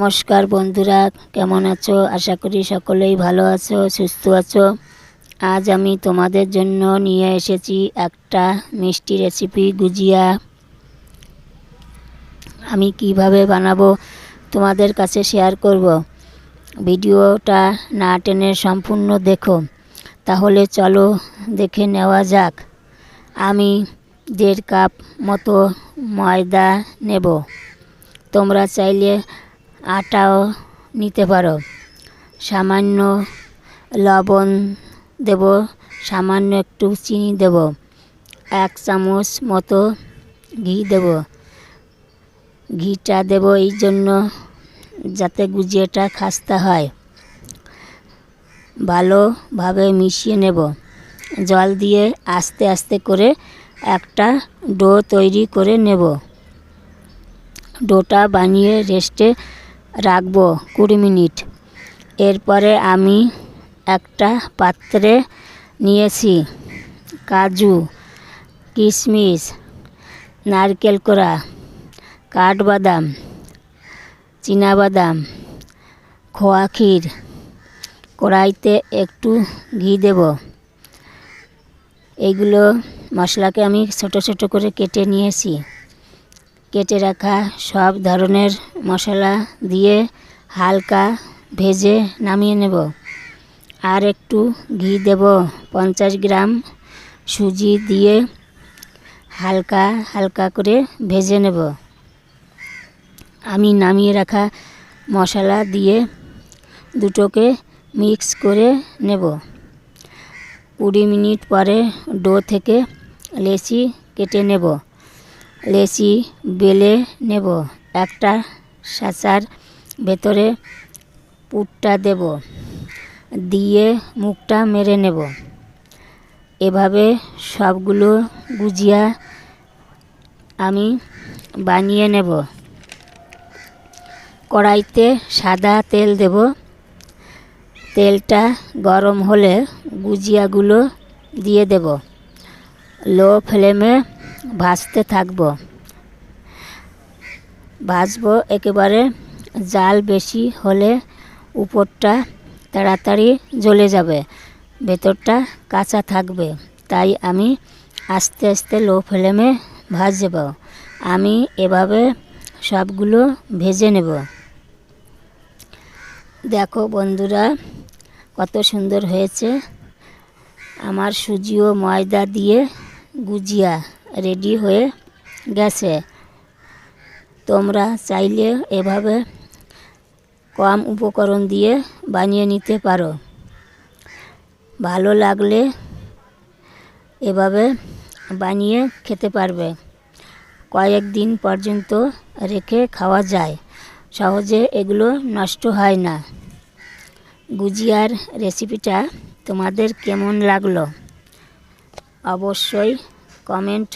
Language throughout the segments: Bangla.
নমস্কার বন্ধুরা, কেমন আছো? আশা করি সকলেই ভালো আছো, সুস্থ আছো। আজ আমি তোমাদের জন্য নিয়ে এসেছি একটা মিষ্টি রেসিপি গুজিয়া। আমি কীভাবে বানাবো তোমাদের কাছে শেয়ার করব। ভিডিওটা না টেনে সম্পূর্ণ দেখো। তাহলে চলো দেখে নেওয়া যাক। আমি দেড় কাপ মতো ময়দা নেব। তোমরা চাইলে আটাও নিতে পারো। সামান্য লবণ দেব, সামান্য একটু চিনি দেব, এক চামচ মতো ঘি দেব। ঘিটা দেব এই জন্য যাতে গুজিয়াটা খাস্তা হয়। ভালোভাবে মিশিয়ে নেব। জল দিয়ে আস্তে আস্তে করে একটা ডো তৈরি করে নেব। ডোটা বানিয়ে রেস্টে রাখব কুড়ি মিনিট। এরপরে আমি একটা পাত্রে নিয়েছি কাজু, কিশমিশ, নারকেল কোড়া, কাঠবাদাম বাদাম খোয়া ক্ষীর। কড়াইতে একটু ঘি দেব। এইগুলো মশলাকে আমি ছোট ছোট করে কেটে নিয়েছি। কেটে রাখা সব ধরনের মশলা দিয়ে হালকা ভেজে নামিয়ে নেব। আর একটু ঘি দেব, পঞ্চাশ গ্রাম সুজি দিয়ে হালকা হালকা করে ভেজে নেব। আমি নামিয়ে রাখা মশলা দিয়ে দুটোকে মিক্স করে নেব। কুড়ি মিনিট পরে ডো থেকে লেচি কেটে নেব। লেচি বেলে নেব। একটা সাঁচার ভেতরে পুরটা দেব। দিয়ে মুখটা মেরে নেব। এভাবে সবগুলো গুজিয়া আমি বানিয়ে নেব। কড়াইতে সাদা তেল দেব। তেলটা গরম হলে গুজিয়াগুলো দিয়ে দেব। লো ফ্লেমে ভাজতে থাকব। ভাজবো একেবারে জাল বেশি হলে উপরটা তাড়াতাড়ি জ্বলে যাবে, ভেতরটা কাঁচা থাকবে। তাই আমি আস্তে আস্তে লো ফ্লেমে ভাজব আমি এভাবে সবগুলো ভেজে নেব। দেখো বন্ধুরা, কত সুন্দর হয়েছে। আমার সুজি ও ময়দা দিয়ে গুজিয়া। রেডি হয়ে গেছে। তোমরা চাইলে এভাবে কম উপকরণ দিয়ে বানিয়ে নিতে পারো। ভালো লাগলে এভাবে বানিয়ে খেতে পারবে। কয়েকদিন পর্যন্ত রেখে খাওয়া যায়। সহজে এগুলো নষ্ট হয় না। গুজিয়ার রেসিপিটা তোমাদের কেমন লাগল? অবশ্যই কমেন্ট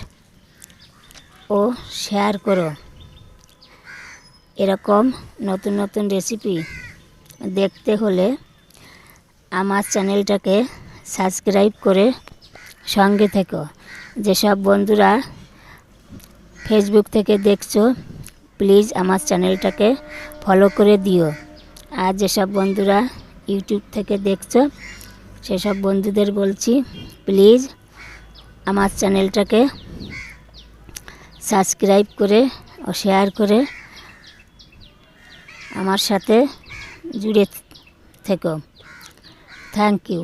ও শেয়ার করো। এরকম নতুন নতুন রেসিপি দেখতে হলে আমার চ্যানেলটাকে সাবস্ক্রাইব করে সঙ্গে থেকো। যেসব বন্ধুরা ফেসবুক থেকে দেখছ প্লিজ আমার চ্যানেলটাকে ফলো করে দিও। আর যেসব বন্ধুরা ইউটিউব থেকে দেখছ, সেসব বন্ধুদের বলছি প্লিজ আমার চ্যানেলটাকে সাবস্ক্রাইব করে ও শেয়ার করে আমার সাথে জুড়ে থেকো। Thank you.